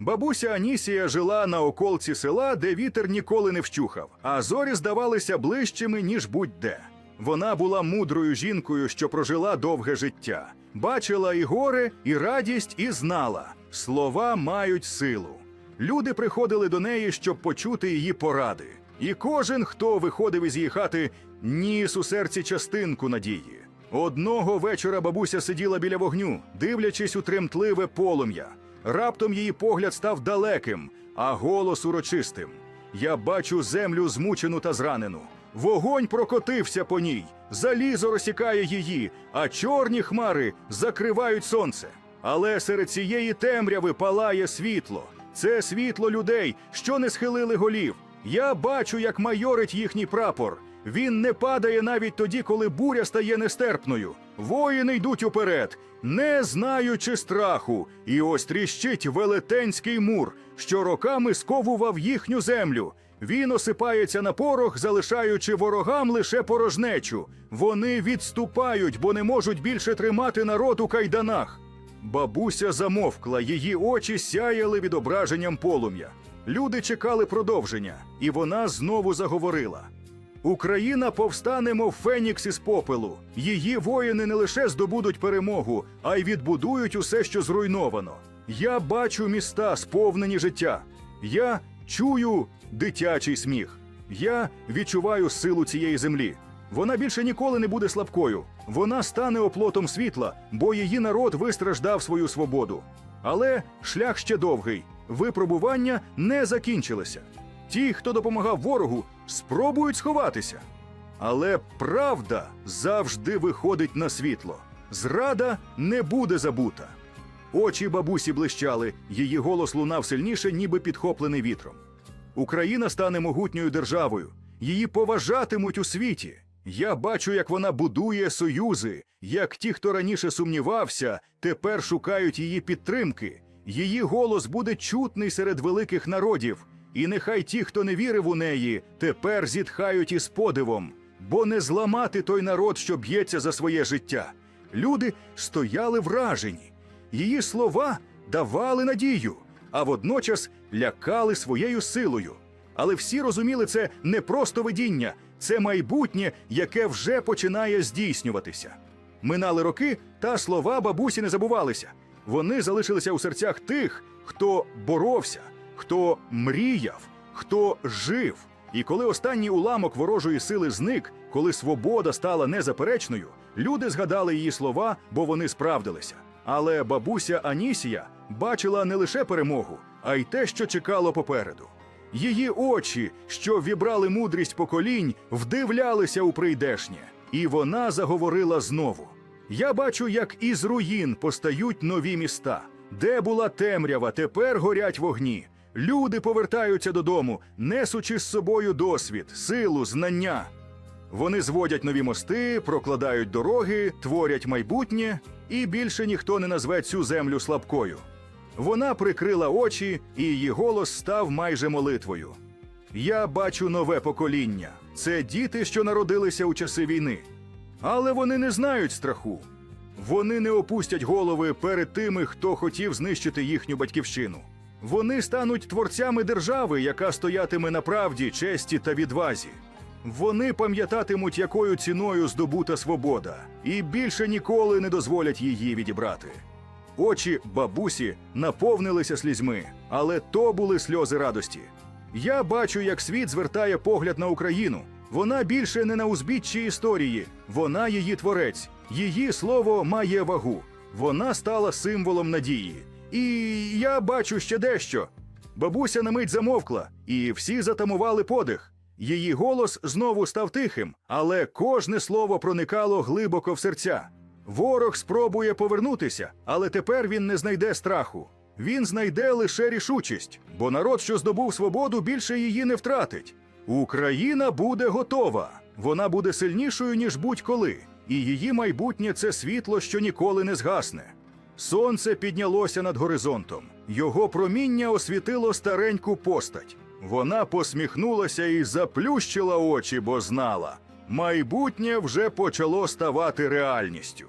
Бабуся Анісія жила на околці села, де вітер ніколи не вщухав, а зорі здавалися ближчими, ніж будь-де. Вона була мудрою жінкою, що прожила довге життя, бачила і горе, і радість, і знала. Слова мають силу. Люди приходили до неї, щоб почути її поради. І кожен, хто виходив із її хати, ніс у серці частинку надії. Одного вечора бабуся сиділа біля вогню, дивлячись у тремтливе полум'я. Раптом її погляд став далеким, а голос урочистим. Я бачу землю змучену та зранену. Вогонь прокотився по ній, залізо розсікає її, а чорні хмари закривають сонце. Але серед цієї темряви палає світло. Це світло людей, що не схилили голів. Я бачу, як майорить їхній прапор. Він не падає навіть тоді, коли буря стає нестерпною. Воїни йдуть уперед, не знаючи страху. І ось тріщить велетенський мур, що роками сковував їхню землю. Він осипається на порох, залишаючи ворогам лише порожнечу. Вони відступають, бо не можуть більше тримати народ у кайданах. Бабуся замовкла, її очі сяяли відображенням полум'я. Люди чекали продовження, і вона знову заговорила. Україна повстане, мов Фенікс із попелу. Її воїни не лише здобудуть перемогу, а й відбудують усе, що зруйновано. Я бачу міста, сповнені життя. Я чую дитячий сміх. Я відчуваю силу цієї землі. Вона більше ніколи не буде слабкою. Вона стане оплотом світла, бо її народ вистраждав свою свободу. Але шлях ще довгий. Випробування не закінчилося. Ті, хто допомагав ворогу, спробують сховатися. Але правда завжди виходить на світло. Зрада не буде забута. Очі бабусі блищали, її голос лунав сильніше, ніби підхоплений вітром. Україна стане могутньою державою. Її поважатимуть у світі. Я бачу, як вона будує союзи, як ті, хто раніше сумнівався, тепер шукають її підтримки. Її голос буде чутний серед великих народів. І нехай ті, хто не вірив у неї, тепер зітхають із подивом, бо не зламати той народ, що б'ється за своє життя. Люди стояли вражені. Її слова давали надію, а водночас лякали своєю силою. Але всі розуміли, це не просто видіння, це майбутнє, яке вже починає здійснюватися. Минали роки, та слова бабусі не забувалися. Вони залишилися у серцях тих, хто боровся, хто мріяв, хто жив. І коли останній уламок ворожої сили зник, коли свобода стала незаперечною, люди згадали її слова, бо вони справдилися. Але бабуся Анісія бачила не лише перемогу, а й те, що чекало попереду. Її очі, що вібрали мудрість поколінь, вдивлялися у прийдешнє, і вона заговорила знову. Я бачу, як із руїн постають нові міста. Де була темрява, тепер горять вогні. Люди повертаються додому, несучи з собою досвід, силу, знання. Вони зводять нові мости, прокладають дороги, творять майбутнє, і більше ніхто не назве цю землю слабкою. Вона прикрила очі, і її голос став майже молитвою. Я бачу нове покоління. Це діти, що народилися у часи війни. Але вони не знають страху. Вони не опустять голови перед тими, хто хотів знищити їхню батьківщину. Вони стануть творцями держави, яка стоятиме на правді, честі та відвазі. Вони пам'ятатимуть, якою ціною здобута свобода, і більше ніколи не дозволять її відібрати. Очі бабусі наповнилися слізьми, але то були сльози радості. Я бачу, як світ звертає погляд на Україну. Вона більше не на узбіччі історії, вона її творець. Її слово має вагу. Вона стала символом надії. І я бачу ще дещо. Бабуся на мить замовкла, і всі затамували подих. Її голос знову став тихим, але кожне слово проникало глибоко в серця. Ворог спробує повернутися, але тепер він не знайде страху. Він знайде лише рішучість, бо народ, що здобув свободу, більше її не втратить. Україна буде готова. Вона буде сильнішою, ніж будь-коли, і її майбутнє це світло, що ніколи не згасне. Сонце піднялося над горизонтом. Його проміння освітило стареньку постать. Вона посміхнулася і заплющила очі, бо знала. Майбутнє вже почало ставати реальністю.